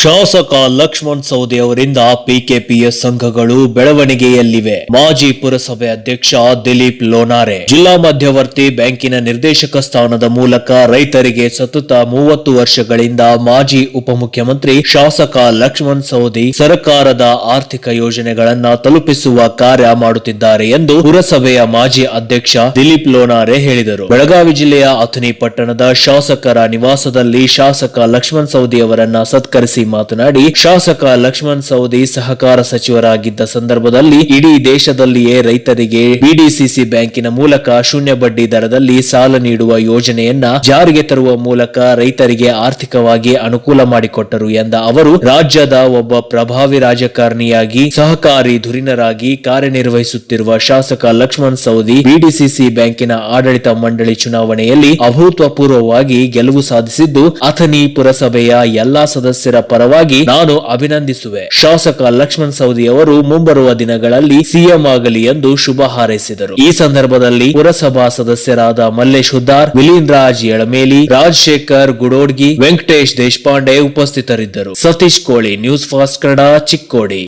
ಶಾಸಕ ಲಕ್ಷ್ಮಣ್ ಸೌದಿ ಅವರಿಂದ ಪಿಕೆಪಿಎಸ್ ಸಂಘಗಳು ಬೆಳವಣಿಗೆಯಲ್ಲಿವೆ. ಮಾಜಿ ಪುರಸಭೆ ಅಧ್ಯಕ್ಷ ದಿಲೀಪ್ ಲೋನಾರೆ, ಜಿಲ್ಲಾ ಮಧ್ಯವರ್ತಿ ಬ್ಯಾಂಕಿನ ನಿರ್ದೇಶಕ ಸ್ಥಾನದ ಮೂಲಕ ರೈತರಿಗೆ ಸತತ ಮೂವತ್ತು ವರ್ಷಗಳಿಂದ ಮಾಜಿ ಉಪಮುಖ್ಯಮಂತ್ರಿ ಶಾಸಕ ಲಕ್ಷ್ಮಣ್ ಸೌದಿ ಸರ್ಕಾರದ ಆರ್ಥಿಕ ಯೋಜನೆಗಳನ್ನ ತಲುಪಿಸುವ ಕಾರ್ಯ ಮಾಡುತ್ತಿದ್ದಾರೆ ಎಂದು ಪುರಸಭೆಯ ಮಾಜಿ ಅಧ್ಯಕ್ಷ ದಿಲೀಪ್ ಲೋನಾರೆ ಹೇಳಿದರು. ಬೆಳಗಾವಿ ಜಿಲ್ಲೆಯ ಅಥಣಿ ಪಟ್ಟಣದ ಶಾಸಕರ ನಿವಾಸದಲ್ಲಿ ಶಾಸಕ ಲಕ್ಷ್ಮಣ್ ಸೌದಿ ಅವರನ್ನ ಸತ್ಕರಿಸಿ ಮಾತನಾಡಿ, ಶಾಸಕ ಲಕ್ಷ್ಮಣ್ ಸೌದಿ ಸಹಕಾರ ಸಚಿವರಾಗಿದ್ದ ಸಂದರ್ಭದಲ್ಲಿ ಇಡೀ ದೇಶದಲ್ಲಿಯೇ ರೈತರಿಗೆ ಬಿಡಿಸಿಸಿ ಬ್ಯಾಂಕಿನ ಮೂಲಕ ಶೂನ್ಯ ಬಡ್ಡಿ ದರದಲ್ಲಿ ಸಾಲ ನೀಡುವ ಯೋಜನೆಯನ್ನ ಜಾರಿಗೆ ತರುವ ಮೂಲಕ ರೈತರಿಗೆ ಆರ್ಥಿಕವಾಗಿ ಅನುಕೂಲ ಮಾಡಿಕೊಟ್ಟರು ಎಂದ ಅವರು, ರಾಜ್ಯದ ಒಬ್ಬ ಪ್ರಭಾವಿ ರಾಜಕಾರಣಿಯಾಗಿ, ಸಹಕಾರಿ ಧುರೀಣರಾಗಿ ಕಾರ್ಯನಿರ್ವಹಿಸುತ್ತಿರುವ ಶಾಸಕ ಲಕ್ಷ್ಮಣ್ ಸೌದಿ ಬಿಡಿಸಿಸಿ ಬ್ಯಾಂಕಿನ ಆಡಳಿತ ಮಂಡಳಿ ಚುನಾವಣೆಯಲ್ಲಿ ಅಭೂತಪೂರ್ವವಾಗಿ ಗೆಲುವು ಸಾಧಿಸಿದ್ದು ಅಥನಿ ಪುರಸಭೆಯ ಎಲ್ಲಾ ಸದಸ್ಯರ ಪರವಾಗಿ ನಾನು ಅಭಿನಂದಿಸುವೆ. ಶಾಸಕ ಲಕ್ಷ್ಮಣ್ ಸೌದಿ ಅವರು ಮುಂಬರುವ ದಿನಗಳಲ್ಲಿ ಸಿಎಂ ಆಗಲಿ ಎಂದು ಶುಭ ಹಾರೈಸಿದರು. ಈ ಸಂದರ್ಭದಲ್ಲಿ ಪುರಸಭಾ ಸದಸ್ಯರಾದ ಮಲ್ಲೇಶ್ ಹುದ್ದಾರ್ ವಿಲೀನ್ ರಾಜ್ ಎಳಮೇಲಿ ರಾಜಶೇಖರ್ ಗುಡೋಡ್ಗಿ ವೆಂಕಟೇಶ್ ದೇಶಪಾಂಡೆ ಉಪಸ್ಥಿತರಿದ್ದರು. ಸತೀಶ್ ಕೋಳಿ ನ್ಯೂಸ್ ಫಾಸ್ಟ್ ಕನ್ನಡ ಚಿಕ್ಕೋಡಿ.